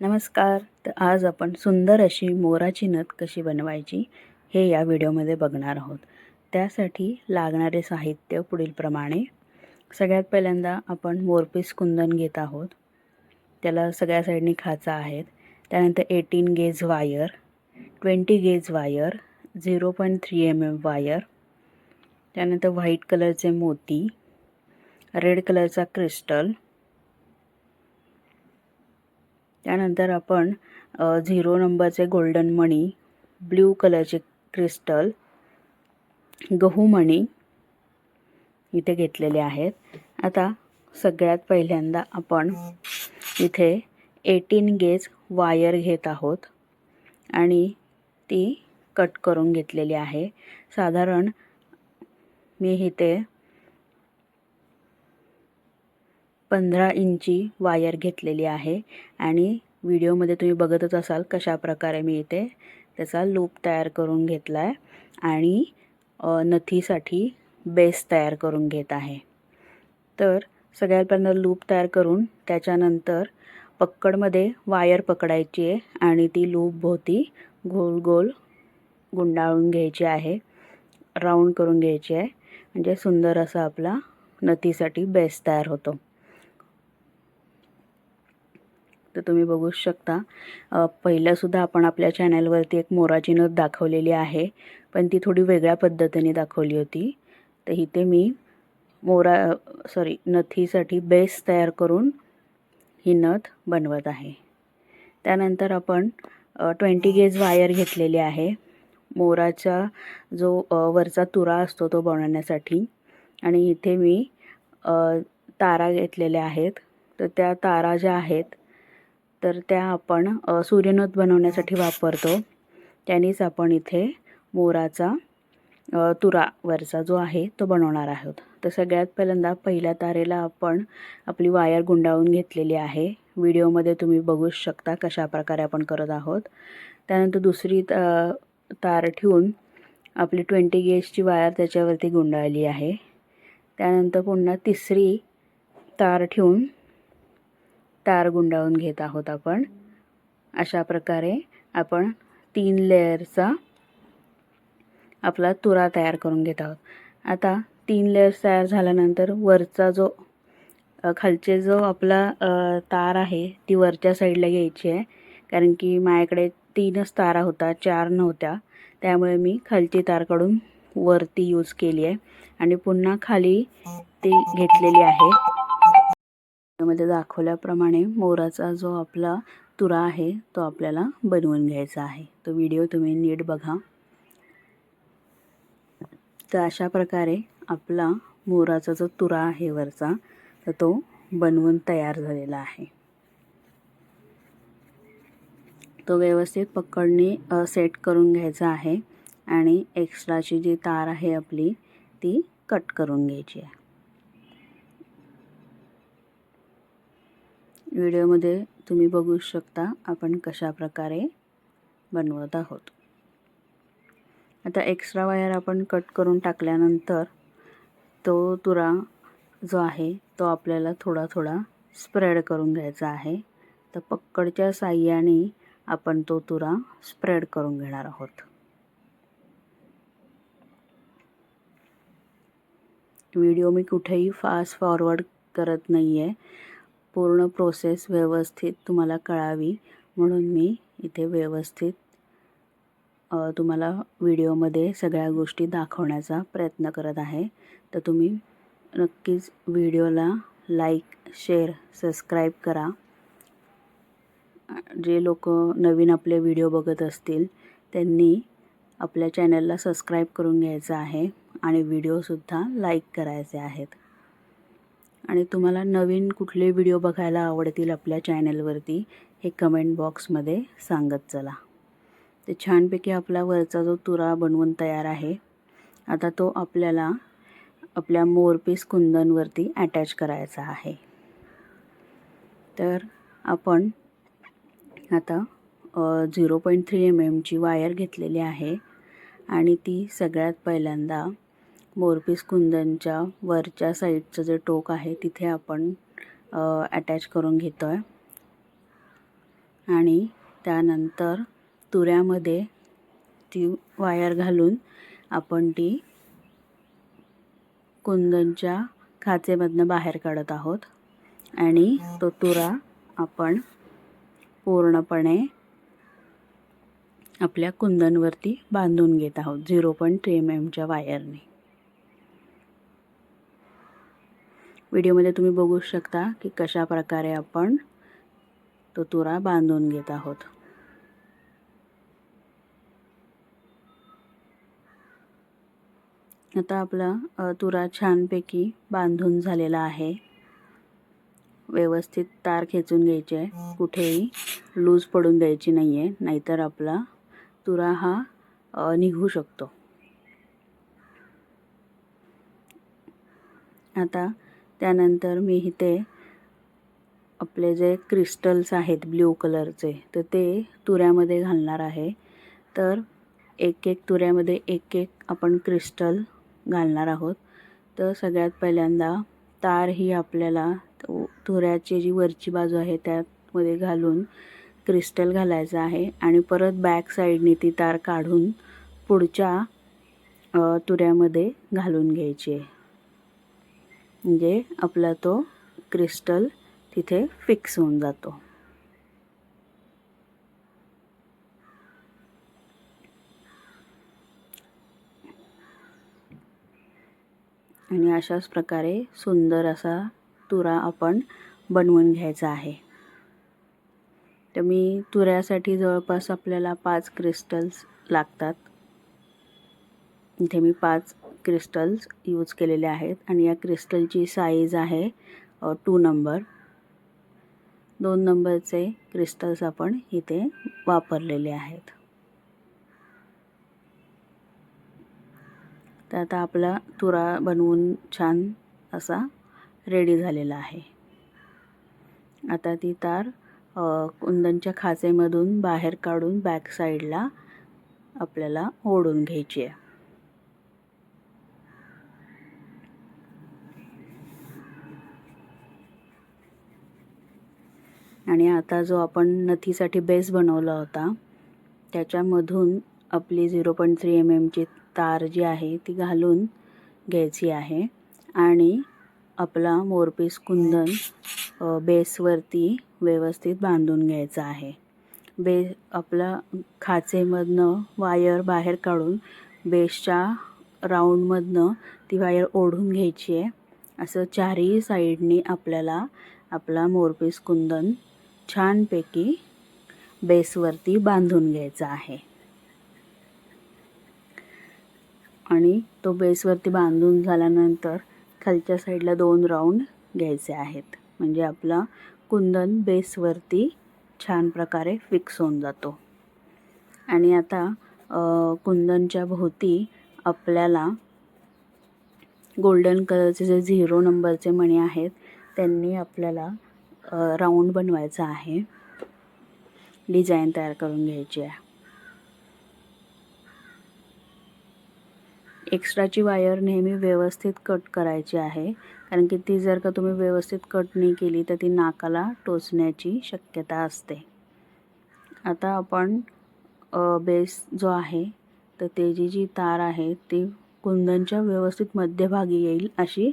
नमस्कार. तर आज आपण सुंदर अशी मोराची नथ कशी बनवायची हे या व्हिडिओमध्ये बघणार आहोत. त्यासाठी लागणारे साहित्य पुढीलप्रमाणे सगळ्यात पहिल्यांदा आपण मोरपीस कुंदन घेत आहोत. त्याला सगळ्या साईडनी खाचा आहेत. त्यानंतर eighteen gauge wire twenty gauge wire zero point three M M wire त्यानंतर व्हाईट कलरचे मोती रेड कलरचा क्रिस्टल त्यानंतर आपण झिरो नंबरचे गोल्डन मणी ब्ल्यू कलरचे क्रिस्टल गहू मणी इथे घेतलेले आहेत. आता सगळ्यात पहिल्यांदा आपण इथे एटीन गेज वायर घेत आहोत आणि ती कट करून घेतलेली आहे. साधारण मी इथे पंधरा इंची वायर घेतलेली आहे आणि व्हिडिओमध्ये तुम्ही बघतच असाल कशा प्रकारे मी इथे त्याचा लूप तयार करून घेतला आहे आणि नथीसाठी बेस तयार करून घेत आहे. तर सगळ्यात पहिल्यांदा लूप तयार करून त्याच्यानंतर पक्कडमध्ये वायर पकडायची आहे आणि ती लूपभोवती गोल गोल गुंडाळून घ्यायची आहे राऊंड करून घ्यायची आहे. म्हणजे सुंदर असा आपला नथीसाठी बेस तयार होतो. तर तुम्ही बघू शकता. पहिलंसुद्धा आपण आपल्या चॅनलवरती एक मोराची नथ दाखवलेली आहे. पण ती थोडी वेगळ्या पद्धतीने दाखवली होती. तर इथे मी मोरा सॉरी नथीसाठी बेस तयार करून ही नथ बनवत आहे. त्यानंतर आपण ट्वेंटी गेज वायर घेतलेली आहे. मोराचा जो वरचा तुरा असतो तो बनवण्यासाठी. आणि इथे मी तारा घेतलेल्या आहेत. तर त्या तारा ज्या आहेत तर त्या आपण सूर्यनोद बनवण्यासाठी वापरतो. त्यानेच आपण इथे मोराचा तुरावरचा जो आहे तो बनवणार आहोत. तर सगळ्यात पहिल्यांदा पहिल्या तारेला आपण आपली वायर गुंडाळून घेतलेली आहे. व्हिडिओमध्ये तुम्ही बघू शकता कशा प्रकारे आपण करत आहोत. त्यानंतर दुसरी तार ठेवून आपली ट्वेंटी गेजची वायर त्याच्यावरती गुंडाळली आहे. त्यानंतर पुन्हा तिसरी तार ठेवून तार गुंडाळून घेत आहोत आपण. अशा प्रकारे आपण तीन लेअरचा आपला तुरा तयार करून घेत आहोत. आता तीन लेअर्स तयार झाल्यानंतर वरचा जो खालचे जो आपला तार आहे ती वरच्या साईडला घ्यायची आहे. कारण की माझ्याकडे तीनच तारा होता चार नव्हत्या. त्यामुळे मी खालची तार काढून वरती यूज केली आहे. आणि पुन्हा खाली ती घेतलेली आहे. मध्ये दाखवल्याप्रमाणे मोराचा जो आपला तुरा आहे तो आपल्याला बनवून घ्यायचा आहे. तो व्हिडिओ तुम्ही नीट बघा. तर अशा प्रकारे आपला मोराचा जो तुरा आहे वरचा तर तो बनवून तयार झालेला आहे. तो व्यवस्थित पकडणी सेट करून घ्यायचा आहे आणि एक्स्ट्राची जी तार आहे आपली ती कट करून घ्यायची आहे. व्हिडिओमध्ये तुम्ही बघू शकता आपण कशा प्रकारे बनवत आहोत. आता एक्स्ट्रा वायर आपण कट करून टाकल्यानंतर तो तुरा जो आहे तो आपल्याला थोडा थोडा स्प्रेड करून घ्यायचा आहे. तर पक्कडच्या साह्याने आपण तो तुरा स्प्रेड करून घेणार आहोत. व्हिडिओ मी कुठेही फास्ट फॉरवर्ड करत नाही आहे पूर्ण प्रोसेस व्यवस्थित तुम्हाला कळावी म्हणून मी इथे व्यवस्थित तुम्हाला व्हिडिओमध्ये सगळ्या गोष्टी दाखवण्याचा प्रयत्न करत आहे. तर तुम्ही नक्कीच व्हिडिओला लाईक शेअर सबस्क्राईब करा. जे लोक नवीन आपले व्हिडिओ बघत असतील त्यांनी आपल्या चॅनलला सबस्क्राईब करून घ्यायचं आहे आणि व्हिडिओसुद्धा लाईक करायचे आहेत. आणि तुम्हाला नवीन कुठले व्हिडिओ बघायला आवडतील आपल्या चॅनलवरती हे कमेंट बॉक्समध्ये सांगत चला. ते छानपैकी आपला वरचा जो तुरा बनवून तयार आहे आता तो आपल्याला आपल्या मोरपीस कुंदनवरती अटॅच करायचा आहे. तर आपण आता झिरो पॉईंट थ्री एम एमची वायर घेतलेली आहे आणि ती सगळ्यात पहिल्यांदा मोरपीस कुंदनच्या वरच्या साईडचं जे टोक आहे तिथे आपण अटॅच करून घेतो आहे आणि त्यानंतर तुऱ्यामध्ये ती वायर घालून आपण ती कुंदनच्या खाचेमधनं बाहेर काढत आहोत. आणि तो तुरा आपण पूर्णपणे आपल्या कुंदनवरती बांधून घेत आहोत झिरो पॉईंट थ्री एम एमच्या वायरने. व्हिडिओमध्ये तुम्ही बघू शकता की कशा प्रकारे आपण तो तुरा बांधून घेत आहोत. आता आपला तुरा छानपैकी बांधून झालेला आहे. व्यवस्थित तार खेचून घ्यायची आहे कुठेही लूज पडून द्यायची नाही आहे नाहीतर आपला तुरा हा निघू शकतो. आता त्यानंतर मी इथे आपले जे क्रिस्टल्स आहेत ब्ल्यू कलरचे तर ते तुऱ्यामध्ये घालणार आहे. तर एक एक तुऱ्यामध्ये एक एक आपण क्रिस्टल घालणार आहोत. तर सगळ्यात पहिल्यांदा तार ही आपल्याला तुऱ्याची जी वरची बाजू आहे त्यामध्ये घालून क्रिस्टल घालायचं आहे आणि परत बॅक साईडने ती तार काढून पुढच्या तुऱ्यामध्ये घालून घ्यायची आहे. म्हणजे आपला तो क्रिस्टल तिथे फिक्स होऊन जातो. आणि अशाच प्रकारे सुंदर असा तुरा आपण बनवून घ्यायचा आहे. तर मी तुऱ्यासाठी जवळपास आपल्याला पाच क्रिस्टल्स लागतात. इथे मी पाच क्रिस्टल्स यूज केलेले आहेत आणि या क्रिस्टलची साईज आहे टू नंबर दोन नंबरचे क्रिस्टल्स आपण इथे वापरलेले आहेत. तर आता आपला तुरा बनवून छान असा रेडी झालेला आहे. आता ती तार कुंदनच्या खाचेमधून बाहेर काढून बॅक साईडला आपल्याला ओढून घ्यायची आहे. आणि आता जो आपण नथीसाठी बेस बनवला होता त्याच्यामधून आपली झिरो पॉईंट थ्री एम एमची तार जी आहे ती घालून घ्यायची आहे. आणि आपला मोरपीस कुंदन बेसवरती व्यवस्थित बांधून घ्यायचा आहे. बे आपला खाचेमधनं वायर बाहेर काढून बेसच्या राऊंडमधनं ती वायर ओढून घ्यायची आहे. असं चारही साईडनी आपल्याला आपला मोरपीस कुंदन छानपैकी बेसवरती बांधून घ्यायचा आहे. आणि तो बेसवरती बांधून झाल्यानंतर खालच्या साईडला दोन राऊंड घ्यायचे आहेत. म्हणजे आपला कुंदन बेसवरती छान प्रकारे फिक्स होऊन जातो. आणि आता कुंदनच्या भोवती आपल्याला गोल्डन कलरचे जे झिरो नंबरचे मणी आहेत त्यांनी आपल्याला राऊंड बनवायचा आहे. डिझाईन तयार करून घ्यायची आहे. एक्स्ट्राची वायर नेहमी व्यवस्थित कट करायची आहे. कारण की ती जर का तुम्ही व्यवस्थित कट नाही केली तर ती नाकाला टोचण्याची शक्यता असते. आता आपण बेस जो आहे तर त्याची जी तार आहे ती कुंदनच्या व्यवस्थित मध्यभागी येईल अशी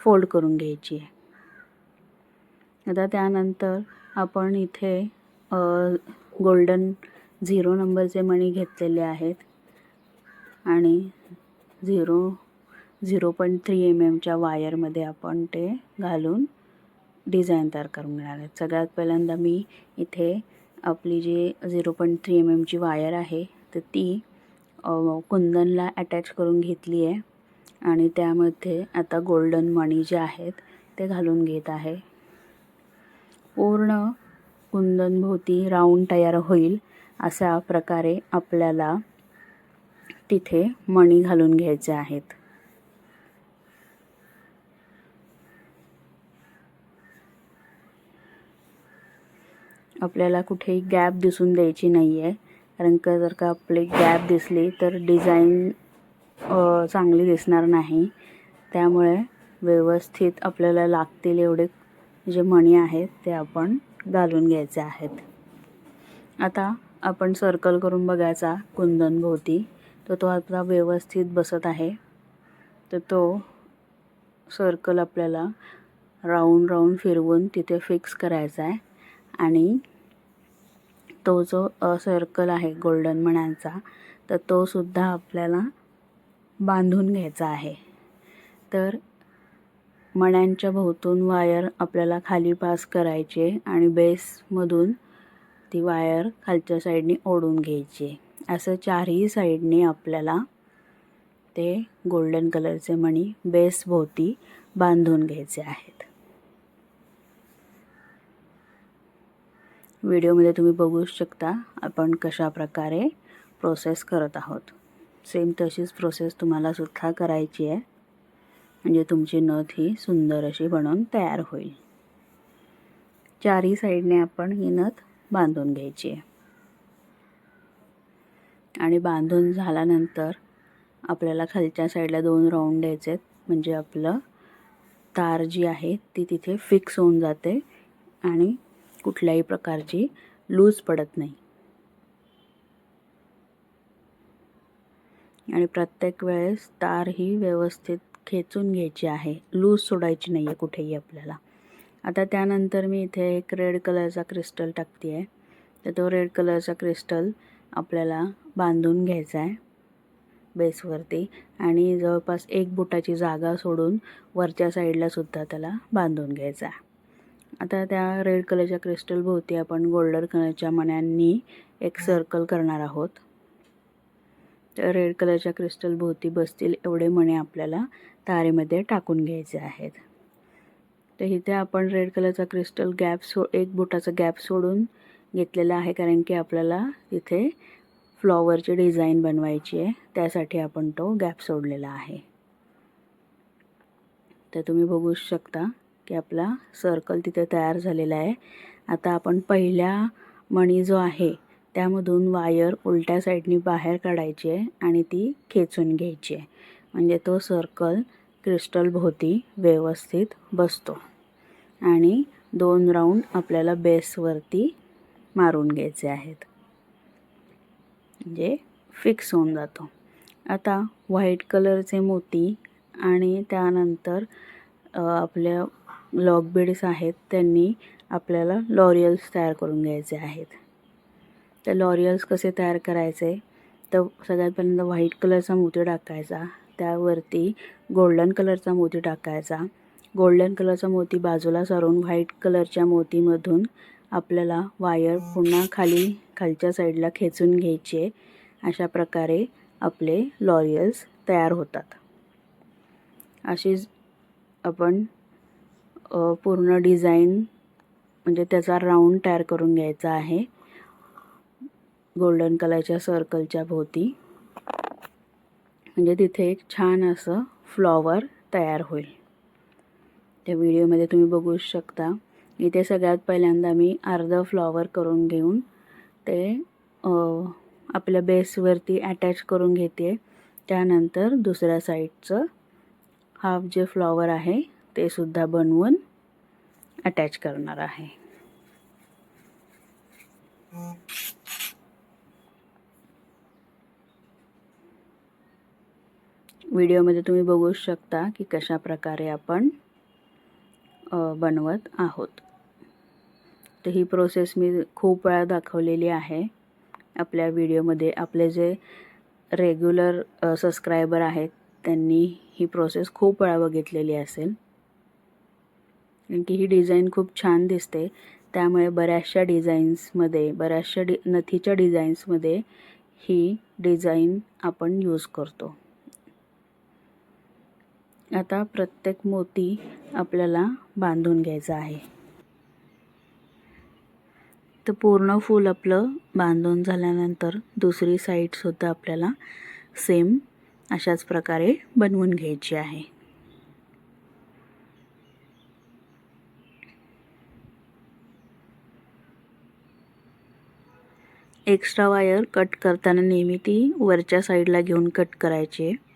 फोल्ड करून घ्यायची आहे. आता त्यानंतर आपण इथे गोल्डन झिरो नंबरचे मणी घेतलेले आहेत. आणि zero zero point three M एमच्या वायरमध्ये आपण ते घालून डिझाईन तयार करून घेणार आहेत. सगळ्यात पहिल्यांदा मी इथे आपली जी झिरो पॉईंट थ्री एम एमची वायर आहे तर ती कुंदनला अटॅच करून घेतली आहे. आणि त्यामध्ये आता गोल्डन मणी जे आहेत ते घालून घेत आहे. पूर्ण कुंदनभोवती राऊंड तयार होईल अशा प्रकारे आपल्याला तिथे मणी घालून घ्यायचे आहेत. आपल्याला कुठेही गॅप दिसून द्यायची नाही आहे कारण का जर का आपली गॅप दिसली तर डिझाईन चांगली दिसणार नाही. त्यामुळे व्यवस्थित आपल्याला लागतील एवढे जे मणी आहेत ते आपण घालून घ्यायचे आहेत. आता आपण सर्कल करून बघायचा कुंदनभोवती तर तो आपला व्यवस्थित बसत आहे. तर तो सर्कल आपल्याला राऊंड राऊंड फिरवून तिथे फिक्स करायचा आहे. आणि तो जो सर्कल आहे गोल्डन मण्यांचा तर तो सुद्धा आपल्याला बांधून घ्यायचा आहे. तर मण्यांच्या भोवतून वायर आपल्याला खाली पास करायचे आणि बेसमधून ती वायर खालच्या साईडने ओढून घ्यायची. असं चारही साईडने आपल्याला ते गोल्डन कलरचे मणी बेसभोवती बांधून घ्यायचे आहेत. व्हिडिओमध्ये तुम्ही बघू शकता आपण कशा प्रकारे प्रोसेस करत आहोत. सेम तशीच प्रोसेस तुम्हाला सुद्धा करायची आहे. म्हणजे तुमची नथ ही सुंदर अशी बनवून तयार होईल. चारही साईडने आपण ही नथ बांधून घ्यायची. आहे आणि बांधून झाल्यानंतर आपल्याला खालच्या साईडला दोन राऊंड द्यायचे आहेत म्हणजे आपलं तार जी आहे ती तिथे फिक्स होऊन जाते आणि कुठल्याही प्रकारची लूज पडत नाही. आणि प्रत्येक वेळेस तार ही व्यवस्थित खेचून घ्यायची आहे. लूज सोडायची नाही आहे कुठेही आपल्याला. आता त्यानंतर मी इथे एक रेड कलरचा क्रिस्टल टाकते आहे तर तो रेड कलरचा क्रिस्टल आपल्याला बांधून घ्यायचा आहे बेसवरती. आणि जवळपास एक बुटाची जागा सोडून वरच्या साईडला सुद्धा त्याला बांधून घ्यायचा आहे आता त्या रेड कलरच्या क्रिस्टलभोवती आपण गोल्डन कलरच्या मण्यांनी एक सर्कल करणार आहोत. रेड कलरच्या क्रिस्टल भोवती बसतील एवढे मणे आपल्याला तारेमध्ये टाकून घ्यायचे आहेत. तर इथे आपण रेड कलरचा क्रिस्टल गॅप सो एक बोटाचा गॅप सोडून घेतलेला आहे कारण की आपल्याला तिथे फ्लॉवरची डिझाईन बनवायची आहे. त्यासाठी आपण तो गॅप सोडलेला आहे. तर तुम्ही बघू शकता की आपला सर्कल तिथे तयार झालेला आहे. आता आपण पहिल्या मणी जो आहे त्यामधून वायर उलट्या साईडनी बाहेर काढायची आहे आणि ती खेचून घ्यायची आहे. म्हणजे तो सर्कल क्रिस्टलभोवती व्यवस्थित बसतो. आणि दोन राऊंड आपल्याला बेसवरती मारून घ्यायचे आहेत. म्हणजे फिक्स होऊन जातो. आता व्हाईट कलरचे मोती आणि त्यानंतर आपल्या लॉकबिड्स आहेत त्यांनी आपल्याला लॉरियल्स तयार करून घ्यायचे आहेत. तर लॉरियल्स कसे तयार करायचे? तर सगळ्यात पहिल्यांदा व्हाईट कलरचा मोती टाकायचा. त्यावरती गोल्डन कलरचा मोती टाकायचा. गोल्डन कलरचा मोती बाजूला सारून व्हाईट कलरच्या मोतीमधून आपल्याला वायर पुन्हा खाली खालच्या साईडला खेचून घ्यायचे. अशा प्रकारे आपले लॉरियल्स तयार होतात. अशीच आपण पूर्ण डिझाईन म्हणजे त्याचा राऊंड तयार करून घ्यायचा आहे. गोल्डन कलरच्या सर्कलच्या भोवती. म्हणजे तिथे एक छान असं फ्लॉवर तयार होईल. त्या व्हिडिओमध्ये तुम्ही बघू शकता. इथे सगळ्यात पहिल्यांदा मी अर्धं फ्लॉवर करून घेऊन ते आपल्या बेसवरती अटॅच करून घेते. त्यानंतर दुसऱ्या साईडचं हाफ जे फ्लॉवर आहे ते सुद्धा बनवून अटॅच करणार आहे. व्हिडिओमध्ये तुम्ही बघू शकता की कशा प्रकारे आपण बनवत आहोत. तर ही प्रोसेस मी खूप वेळा दाखवलेली आहे. आपल्या व्हिडिओमध्ये आपले जे रेग्युलर सबस्क्रायबर आहेत त्यांनी ही प्रोसेस खूप वेळा बघितलेली असेल. कारण की ही डिझाईन खूप छान दिसते. त्यामुळे बऱ्याचशा डिझाईन्समध्ये बऱ्याचशा डि नथीच्या डिझाईन्समध्ये ही डिझाईन आपण यूज करतो. आता प्रत्येक मोती आपल्याला बांधून घ्यायचा आहे. तर पूर्ण फूल आपलं बांधून झाल्यानंतर दुसरी साईडसुद्धा आपल्याला सेम अशाच प्रकारे बनवून घ्यायची आहे. एक्स्ट्रा वायर कट करताना नेहमी ती वरच्या साईडला घेऊन कट करायची आहे.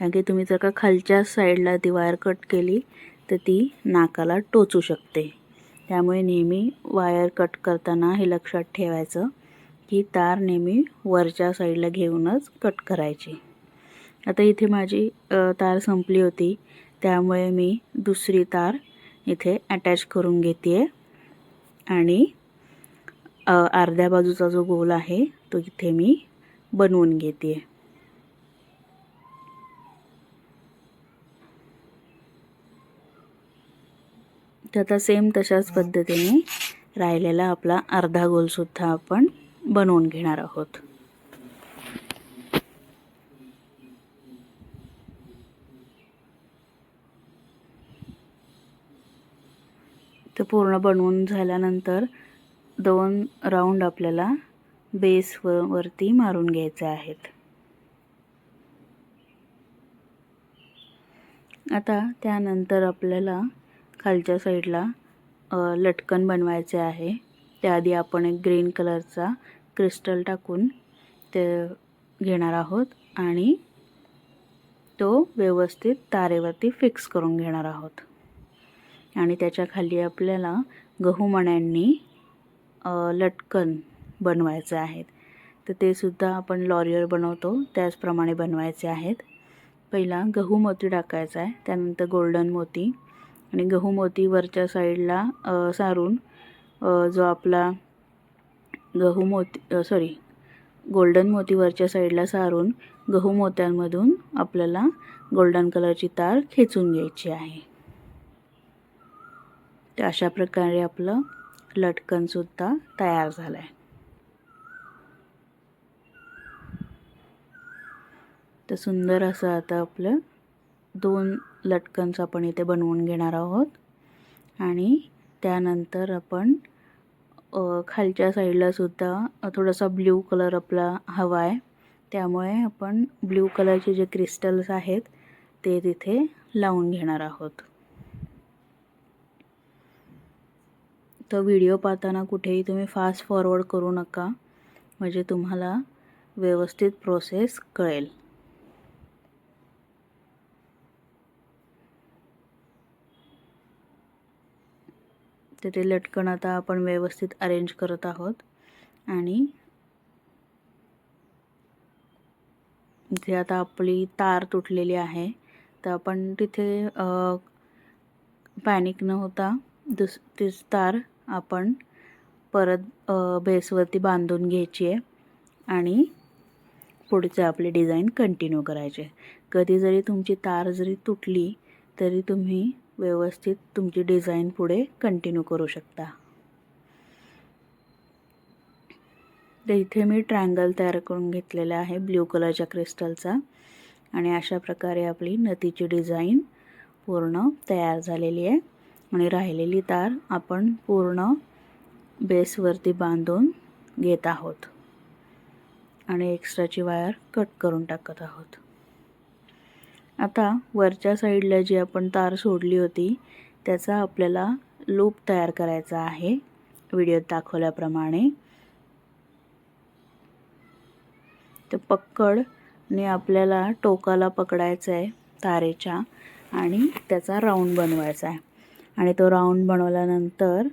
कारण की तुम्ही जर का खालच्या साईडला ती वायर कट केली तर ती नाकाला टोचू शकते. त्यामुळे नेहमी वायर कट करताना हे लक्षात ठेवायचं की तार नेहमी वरच्या साईडला घेऊनच कट करायची. आता इथे माझी तार संपली होती. त्यामुळे मी दुसरी तार इथे अटॅच करून घेते आणि अर्ध्या बाजूचा जो गोल आहे तो इथे मी बनवून घेते तर आता सेम तशाच पद्धतीने राहिलेला आपला अर्धा गोलसुद्धा आपण बनवून घेणार आहोत. ते पूर्ण बनवून झाल्यानंतर दोन राऊंड आपल्याला बेस वरती मारून घ्यायचे आहेत. आता त्यानंतर आपल्याला खालच्या साईडला लटकन बनवायचे आहे. त्याआधी आपण एक ग्रीन कलरचा क्रिस्टल टाकून ते घेणार आहोत आणि तो व्यवस्थित तारेवरती फिक्स करून घेणार आहोत. आणि त्याच्याखाली आपल्याला गहू मण्यांनी लटकन बनवायचे आहेत. तर ते सुद्धा आपण लॉरियर बनवतो त्याचप्रमाणे बनवायचे आहेत. पहिला गहू मोती टाकायचा आहे त्यानंतर गोल्डन मोती आणि गहू मोती वरच्या साईडला सारून जो आपला गहू मोती सॉरी गोल्डन मोती वरच्या साईडला सारून गहू मोत्यांमधून आपल्याला गोल्डन कलरची तार खेचून घ्यायची आहे. तर अशा प्रकारे आपलं लटकनसुद्धा तयार झालं आहे तर सुंदर असं आता आपलं दोन लटकन्स आपण इथे बनवून घेणार आहोत. आणि त्यानंतर आपण खालच्या साईडला सुद्धा थोडासा ब्ल्यू कलर आपला हवा आहे. त्यामुळे आपण ब्ल्यू कलरचे जे क्रिस्टल्स आहेत ते तिथे लावून घेणार आहोत. तर व्हिडिओ पाहताना कुठेही तुम्ही फास्ट फॉरवर्ड करू नका. म्हणजे तुम्हाला व्यवस्थित प्रोसेस कळेल. तर ते लटकन आता आपण व्यवस्थित अरेंज करत आहोत. आणि इथे आता आपली तार तुटलेली आहे. तर आपण तिथे पॅनिक न होता दुस तीच तार आपण परत बेसवरती बांधून घ्यायची आहे आणि पुढचे आपले डिझाईन कंटिन्यू करायचे. कधी जरी तुमची तार जरी तुटली तरी तुम्ही व्यवस्थित तुमची डिझाईन पुढे कंटिन्यू करू शकता. तर इथे मी ट्रायंगल तयार करून घेतलेला आहे ब्ल्यू कलरच्या क्रिस्टलचा. आणि अशा प्रकारे आपली नथीची डिझाईन पूर्ण तयार झालेली आहे. आणि राहिलेली तार आपण पूर्ण बेसवरती बांधून घेत आहोत. आणि एक्स्ट्राची वायर कट करून टाकत आहोत. आता वरच्या साईडला जी आपण तार सोडली होती त्याचा आपल्याला लूप तयार करायचा आहे. व्हिडिओत दाखवल्याप्रमाणे. तर पक्कडने आपल्याला टोकाला पकडायचं आहे तारेच्या आणि त्याचा राऊंड बनवायचा आहे. आणि तो राऊंड बनवल्यानंतर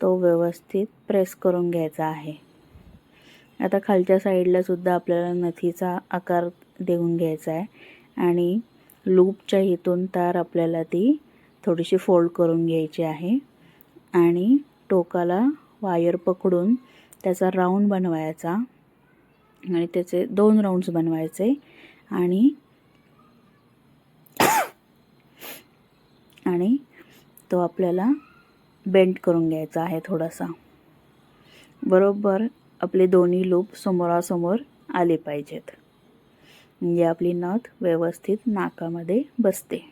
तो व्यवस्थित प्रेस करून घ्यायचा आहे. आता खालच्या साईडलासुद्धा आपल्याला नथीचा आकार देऊन घ्यायचा आहे. आणि लूपच्या इथून तार आपल्याला ती थोडीशी फोल्ड करून घ्यायची आहे. आणि टोकाला वायर पकडून त्याचा राऊंड बनवायचा. आणि त्याचे दोन राऊंड्स बनवायचे. आणि आणि तो आपल्याला बेंड करून घ्यायचा आहे थोडासा. बरोबर आपले दोन्ही लूप समोरासमोर आले पाहिजेत. म्हणजे आपली नथ व्यवस्थित नाकामध्ये बसते.